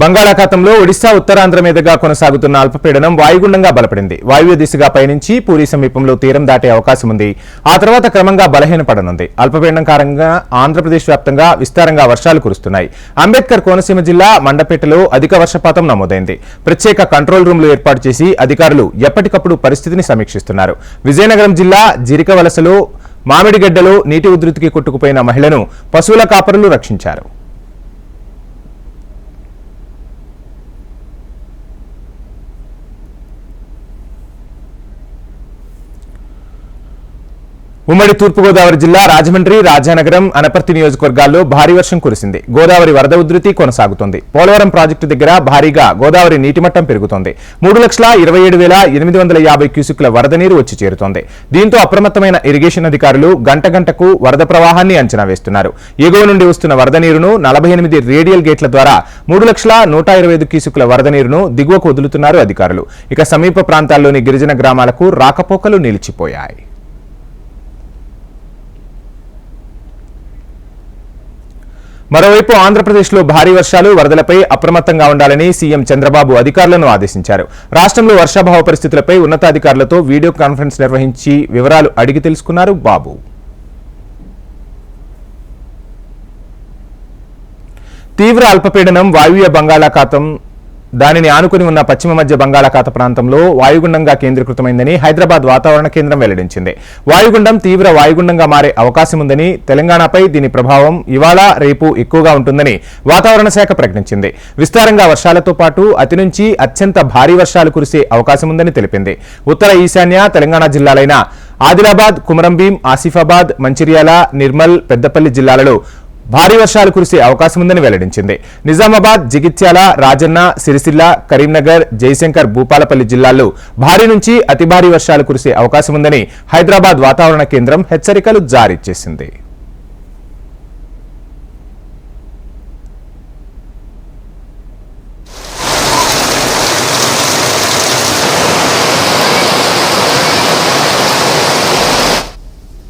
బంగాళాఖాతంలో ఒడిశా ఉత్తరాంధ్ర మీదుగా కొనసాగుతున్న అల్పపీడనం వాయుగుండంగా బలపడింది. వాయువ్య దిశగా పయనించి పూరి సమీపంలో తీరం దాటే అవకాశం ఉంది. ఆ తర్వాత క్రమంగా బలహీనపడనుంది. అల్పపీడనం కారణంగా ఆంధ్రప్రదేశ్ వ్యాప్తంగా విస్తారంగా వర్షాలు కురుస్తున్నాయి. అంబేద్కర్ కోనసీమ జిల్లా మండపేటలో అధిక వర్షపాతం నమోదైంది. ప్రత్యేక కంట్రోల్ రూమ్లు ఏర్పాటు చేసి అధికారులు ఎప్పటికప్పుడు పరిస్థితిని సమీక్షిస్తున్నారు. విజయనగరం జిల్లా జిరికవలసలో మామిడిగడ్డలో నీటి ఉధృతికి కొట్టుకుపోయిన మహిళను పశువుల కాపరులు రక్షించారు. ఉమ్మడి తూర్పుగోదావరి జిల్లా రాజమండ్రి రాజానగరం అనపర్తి నియోజకవర్గాల్లో భారీ వర్షం కురిసింది. గోదావరి వరద ఉధృతి కొనసాగుతోంది. పోలవరం ప్రాజెక్టు దగ్గర భారీగా గోదావరి నీటిమట్టం పెరుగుతోంది. మూడు లక్షల ఇరవై ఏడు వేల ఎనిమిది వందల యాభై క్యూసెక్ల వరద నీరు వచ్చి చేరుతోంది. దీంతో అప్రమత్తమైన ఇరిగేషన్ అధికారులు గంట గంటకు వరద ప్రవాహాన్ని అంచనా వేస్తున్నారు. ఎగువ నుండి వస్తున్న వరద నీరును నలభై ఎనిమిది రేడియల్ గేట్ల ద్వారా మూడు లక్షల నూట ఇరవై ఐదు క్యూసెక్ల వరద నీరును దిగువకు వదులుతున్నారు అధికారులు. ఇక సమీప ప్రాంతాల్లోని గిరిజన గ్రామాలకు రాకపోకలు నిలిచిపోయాయి. మరోవైపు ఆంధ్రప్రదేశ్లో భారీ వర్షాలు వరదలపై అప్రమత్తంగా ఉండాలని సీఎం చంద్రబాబు అధికారులను ఆదేశించారు. రాష్ట్రంలో వర్షాభావ పరిస్థితులపై ఉన్నతాధికారులతో వీడియో కాన్ఫరెన్స్ నిర్వహించి వివరాలు అడిగి తెలుసుకున్నారు బాబు. తీవ్ర అల్పపీడనం వాయువ్య బంగాళాఖాతం దానిని ఆనుకుని ఉన్న పశ్చిమ మధ్య బంగాళాఖాత ప్రాంతంలో వాయుగుండంగా కేంద్రీకృతమైందని హైదరాబాద్ వాతావరణ కేంద్రం వెల్లడించింది. వాయుగుండం తీవ్ర వాయుగుండంగా మారే అవకాశం ఉందని తెలంగాణపై దీని ప్రభావం ఇవాళ రేపు ఎక్కువగా ఉంటుందని వాతావరణ శాఖ ప్రకటించింది. విస్తారంగా వర్షాలతో పాటు అతి నుంచి అత్యంత భారీ వర్షాలు కురిసే అవకాశం ఉందని తెలిపింది. ఉత్తర ఈశాన్య తెలంగాణ జిల్లాలైన ఆదిలాబాద్ కుమరంభీం ఆసిఫాబాద్ మంచిర్యాల నిర్మల్ పెద్దపల్లి జిల్లాలలో భారీ వర్షాలు కురిసే అవకాశం ఉందని వెల్లడించింది. నిజామాబాద్ జగిత్యాల రాజన్న సిరిసిల్ల కరీంనగర్ జయశంకర్ భూపాలపల్లి జిల్లాల్లో భారీ నుంచి అతి భారీ వర్షాలు కురిసే అవకాశం ఉందని హైదరాబాద్ వాతావరణ కేంద్రం హెచ్చరికలు జారీ చేసింది.